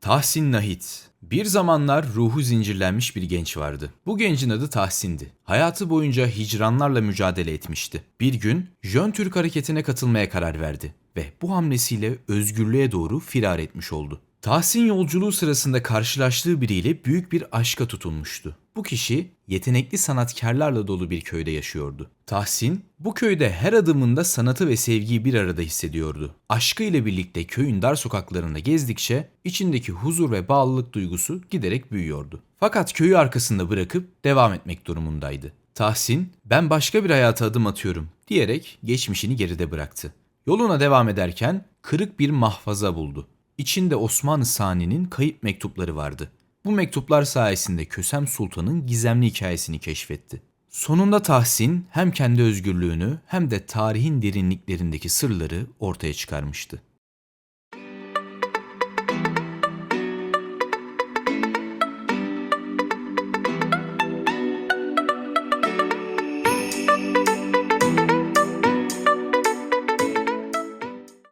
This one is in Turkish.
Tahsin Nahit. Bir zamanlar ruhu zincirlenmiş bir genç vardı. Bu gencin adı Tahsin'di. Hayatı boyunca hicranlarla mücadele etmişti. Bir gün Jön Türk hareketine katılmaya karar verdi ve bu hamlesiyle özgürlüğe doğru firar etmiş oldu. Tahsin yolculuğu sırasında karşılaştığı biriyle büyük bir aşka tutulmuştu. Bu kişi yetenekli sanatkarlarla dolu bir köyde yaşıyordu. Tahsin bu köyde her adımında sanatı ve sevgiyi bir arada hissediyordu. Aşkı ile birlikte köyün dar sokaklarında gezdikçe içindeki huzur ve bağlılık duygusu giderek büyüyordu. Fakat köyü arkasında bırakıp devam etmek durumundaydı. Tahsin, ben başka bir hayata adım atıyorum diyerek geçmişini geride bıraktı. Yoluna devam ederken kırık bir mahfaza buldu. İçinde Osmanlı Sani'nin kayıp mektupları vardı. Bu mektuplar sayesinde Kösem Sultan'ın gizemli hikayesini keşfetti. Sonunda Tahsin hem kendi özgürlüğünü hem de tarihin derinliklerindeki sırları ortaya çıkarmıştı.